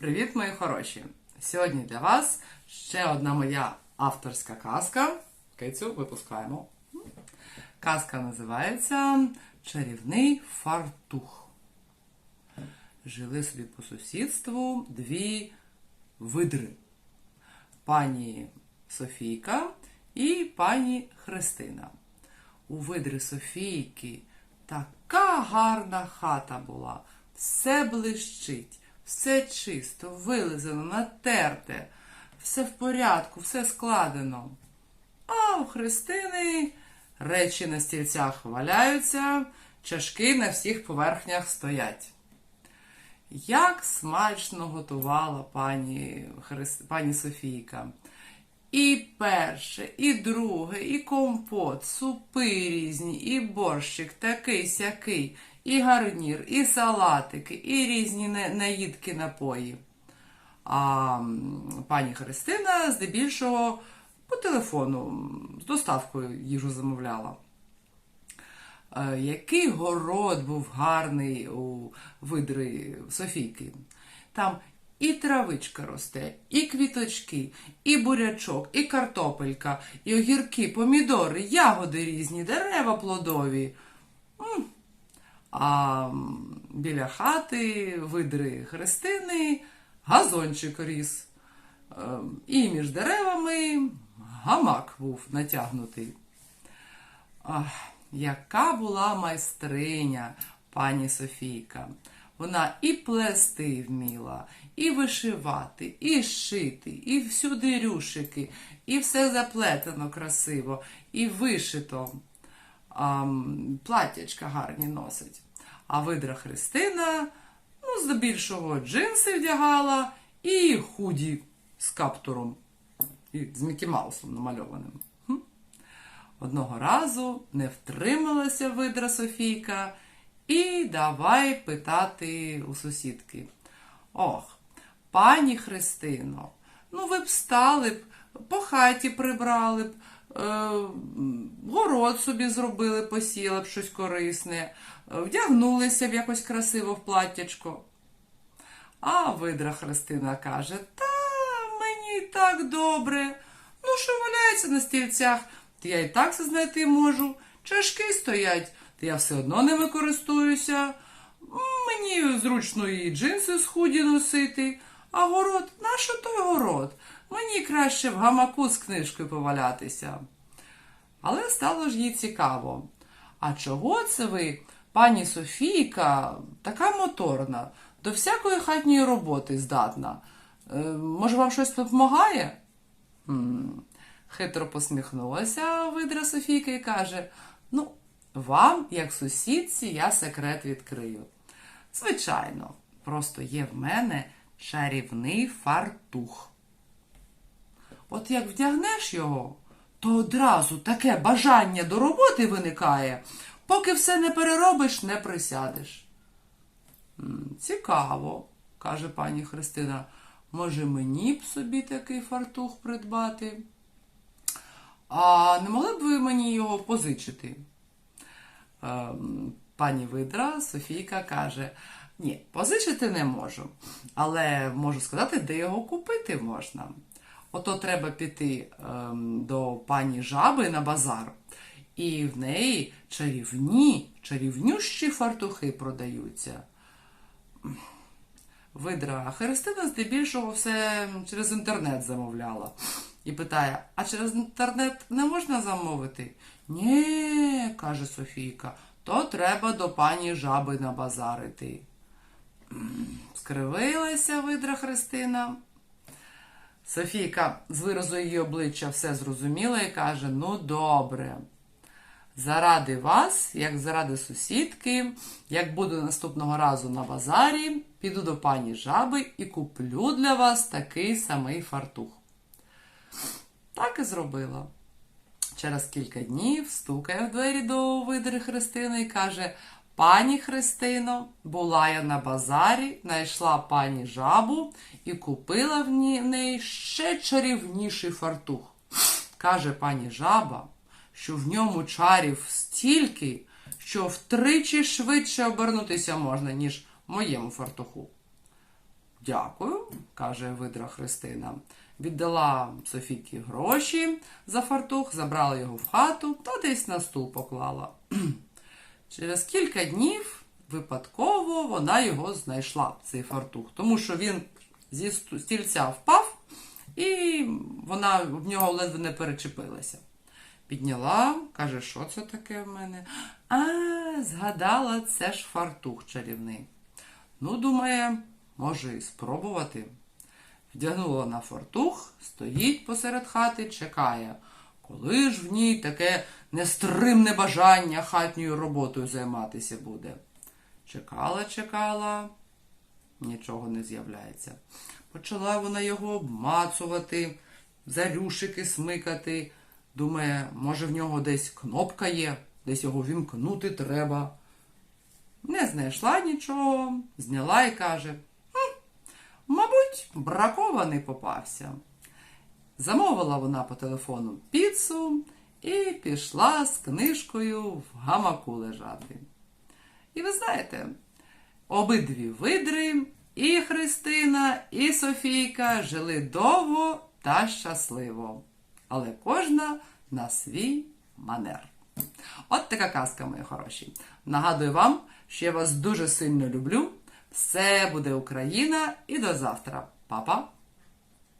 Привіт, мої хороші! Сьогодні для вас ще одна моя авторська казка. Кицю випускаємо. Казка називається Чарівний фартух. Жили собі по сусідству дві видри. Пані Софійка і пані Христина. У видри Софійки така гарна хата була. Все блищить, все чисто, вилизано, натерте, все в порядку, все складено. А у Христини речі на стільцях валяються, чашки на всіх поверхнях стоять. Як смачно готувала пані, Христ... пані Софійка. І перше, і друге, і компот, супи різні, і борщик такий сякий, і гарнір, і салатики, і різні наїдки напої. А пані Христина здебільшого по телефону з доставкою їжу замовляла. Е, Який город був гарний у видри Софійки. Там і травичка росте, і квіточки, і бурячок, і картопелька, і огірки, помідори, ягоди різні, дерева плодові. А біля хати видри Христини газончик ріс. Е, І між деревами гамак був натягнутий. Ах, яка була майстриня пані Софійка. Вона і плести вміла, і вишивати, і шити, і всюди рюшики, і все заплетено красиво, і вишито. А, платтячка гарні носить. А видра Христина, ну, здебільшого джинси вдягала і худі з каптуром, і з Мікі Маусом намальованим. Одного разу не втрималася видра Софійка і давай питати у сусідки. Ох, пані Христино, ну ви б стали б, по хаті прибрали б, город собі зробили, посіяли б щось корисне, е, вдягнулися б якось красиво в платтячко. А видра Христина каже: Та мені так добре. Ну, що валяється на стільцях, то я і так це знайти можу. Чашки стоять, то я все одно ними користуюся. Мені зручно і джинси худі носити. А город, нащо той город? Мені краще в гамаку з книжкою повалятися. Але стало ж їй цікаво. А чого це ви, пані Софійка, така моторна, до всякої хатньої роботи здатна? Е, може, вам щось допомагає? Хитро посміхнулася видра Софійка і каже: Ну, вам, як сусідці, я секрет відкрию. Звичайно, просто є в мене чарівний фартух. От як вдягнеш його, то одразу таке бажання до роботи виникає, поки все не переробиш, не присядеш. Цікаво, каже пані Христина. Може, мені б собі такий фартух придбати? А не могли б ви мені його позичити? Ем, Пані видра Софійка каже: Ні, позичити не можу, але можу сказати, де його купити можна. Ото треба піти ем, до пані жаби на базар, і в неї чарівні, чарівнющі фартухи продаються. Видра Христина здебільшого все через інтернет замовляла. І питає: а через інтернет не можна замовити? Ні, каже Софійка, то треба до пані жаби на базар іти. Скривилася видра Христина. Софійка з виразу її обличчя все зрозуміла і каже: Ну, добре. Заради вас, як заради сусідки, як буду наступного разу на базарі, піду до пані жаби і куплю для вас такий самий фартух. Так і зробила. Через кілька днів стукає в двері до видри Христини і каже: Пані Христино, була я на базарі, знайшла пані жабу і купила в неї ще чарівніший фартух. Каже пані жаба, що в ньому чарів стільки, що втричі швидше обернутися можна, ніж моєму фартуху. Дякую, каже видра Христина. Віддала Софійці гроші за фартух, забрала його в хату та десь на стул поклала. Через кілька днів випадково вона його знайшла, цей фартух, тому що він зі стільця впав, і вона в нього ледве не перечепилася. Підняла, каже, що це таке в мене? А, згадала, це ж фартух чарівний. Ну, думає, може і спробувати. Вдягнула на фартух, стоїть посеред хати, чекає. Коли ж в ній таке нестримне бажання хатньою роботою займатися буде? Чекала, чекала, нічого не з'являється. Почала вона його обмацувати, за рюшики смикати. Думає, може в нього десь кнопка є, десь його вімкнути треба. Не знайшла нічого, зняла і каже: «Хм, мабуть, бракований попався. Замовила вона по телефону піцу і пішла з книжкою в гамаку лежати. І ви знаєте, обидві видри, і Христина, і Софійка жили довго та щасливо, але кожна на свій манер. От така казка, мої хороші. Нагадую вам, що я вас дуже сильно люблю. Все буде Україна і до завтра. Па-па!